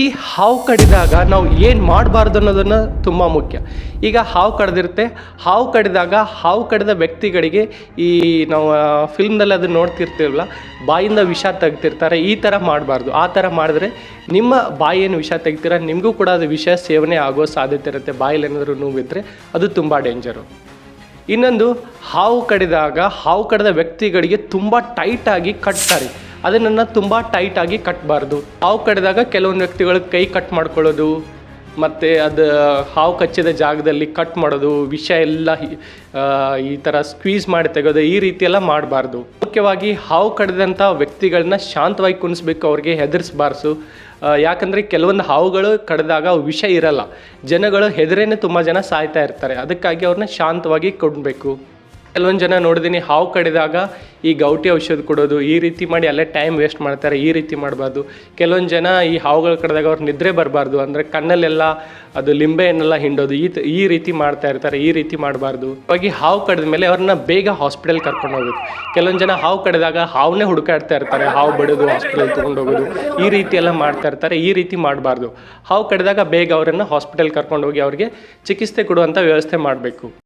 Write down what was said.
ಈ ಹಾವು ಕಡಿದಾಗ ನಾವು ಏನು ಮಾಡಬಾರ್ದು ಅನ್ನೋದನ್ನು ತುಂಬ ಮುಖ್ಯ. ಈಗ ಹಾವು ಕಡ್ದಿರುತ್ತೆ. ಹಾವು ಕಡಿದಾಗ ಹಾವು ಕಡಿದ ವ್ಯಕ್ತಿಗಳಿಗೆ ಈ ನಾವು ಫಿಲ್ಮ್ನಲ್ಲಿ ಅದನ್ನು ನೋಡ್ತಿರ್ತೀವಲ್ಲ, ಬಾಯಿಂದ ವಿಷ ತೆಗ್ತಿರ್ತಾರೆ ಈ ಥರ ಮಾಡಬಾರ್ದು. ಆ ಥರ ಮಾಡಿದ್ರೆ ನಿಮ್ಮ ಬಾಯಿಯನ್ನು ವಿಷ ತೆಗಿತೀರ ನಿಮಗೂ ಕೂಡ ಅದು ವಿಷ ಸೇವನೆ ಆಗೋ ಸಾಧ್ಯತೆ ಇರುತ್ತೆ. ಬಾಯಲ್ಲಿ ಏನಾದರೂ ನೋವಿದ್ದರೆ ಅದು ತುಂಬ ಡೇಂಜರು ಇನ್ನೊಂದು, ಹಾವು ಕಡಿದಾಗ, ಹಾವು ಕಡಿದ ವ್ಯಕ್ತಿಗಳಿಗೆ ತುಂಬ ಟೈಟಾಗಿ ಕಟ್ತಾರೆ. ಅದನ್ನು ತುಂಬ ಟೈಟಾಗಿ ಕಟ್ಟಬಾರ್ದು ಹಾವು ಕಡಿದಾಗ ಕೆಲವೊಂದು ವ್ಯಕ್ತಿಗಳು ಕೈ ಕಟ್ ಮಾಡ್ಕೊಳ್ಳೋದು ಮತ್ತು ಅದು ಹಾವು ಕಚ್ಚಿದ ಜಾಗದಲ್ಲಿ ಕಟ್ ಮಾಡೋದು ವಿಷ ಎಲ್ಲ ಈ ಥರ ಸ್ಕ್ವೀಸ್ ಮಾಡಿ ತೆಗೋದು ಈ ರೀತಿಯೆಲ್ಲ ಮಾಡಬಾರ್ದು. ಮುಖ್ಯವಾಗಿ ಹಾವು ಕಡಿದಂಥ ವ್ಯಕ್ತಿಗಳನ್ನ ಶಾಂತವಾಗಿ ಕುಣಿಸ್ಬೇಕು ಅವ್ರಿಗೆ ಹೆದರ್ಸ್ಬಾರ್ಸು. ಆ, ಯಾಕಂದರೆ ಕೆಲವೊಂದು ಹಾವುಗಳು ಕಡಿದಾಗ ವಿಷ ಇರಲ್ಲ. ಜನಗಳು ಹೆದರೇನೆ ತುಂಬ ಜನ ಸಾಯ್ತಾ ಇರ್ತಾರೆ. ಅದಕ್ಕಾಗಿ ಅವ್ರನ್ನ ಶಾಂತವಾಗಿ ಕೊಡಬೇಕು ಕೆಲವೊಂದು ಜನ ನೋಡಿದ್ದೀನಿ ಹಾವು ಕಡಿದಾಗ ಈ ಗೌಟಿ ಔಷಧ ಕೊಡೋದು, ಈ ರೀತಿ ಮಾಡಿ ಅಲ್ಲೇ ಟೈಮ್ ವೇಸ್ಟ್ ಮಾಡ್ತಾರೆ, ಈ ರೀತಿ ಮಾಡಬಾರ್ದು. ಕೆಲವೊಂದು ಜನ ಈ ಹಾವುಗಳು ಕಡಿದಾಗ ಅವ್ರು ನಿದ್ರೆ ಬರಬಾರ್ದು. ಅಂದರೆ ಕಣ್ಣಲ್ಲೆಲ್ಲ ಅದು ಲಿಂಬೆಯನ್ನೆಲ್ಲ ಹಿಂಡೋದು, ಈ ಈ ರೀತಿ ಮಾಡ್ತಾ ಇರ್ತಾರೆ, ಈ ರೀತಿ ಮಾಡಬಾರ್ದು. ಹೋಗಿ ಹಾವು ಕಡಿದ ಮೇಲೆ ಅವ್ರನ್ನ ಬೇಗ ಹಾಸ್ಪಿಟಲ್ ಕರ್ಕೊಂಡು ಹೋಗ್ಬೇಕು. ಕೆಲವೊಂದು ಜನ ಹಾವು ಕಡಿದಾಗ ಹಾವನ್ನೇ ಹುಡುಕಾಡ್ತಾ ಇರ್ತಾರೆ, ಹಾವು ಬಡಿದು ಹಾಸ್ಪಿಟಲ್ ತೊಗೊಂಡು ಹೋಗೋದು, ಈ ರೀತಿ ಎಲ್ಲ ಮಾಡ್ತಾ ಇರ್ತಾರೆ, ಈ ರೀತಿ ಮಾಡಬಾರ್ದು. ಹಾವು ಕಡಿದಾಗ ಬೇಗ ಅವರನ್ನು ಹಾಸ್ಪಿಟಲ್ ಕರ್ಕೊಂಡು ಹೋಗಿ ಅವ್ರಿಗೆ ಚಿಕಿತ್ಸೆ ಕೊಡುವಂಥ ವ್ಯವಸ್ಥೆ ಮಾಡಬೇಕು.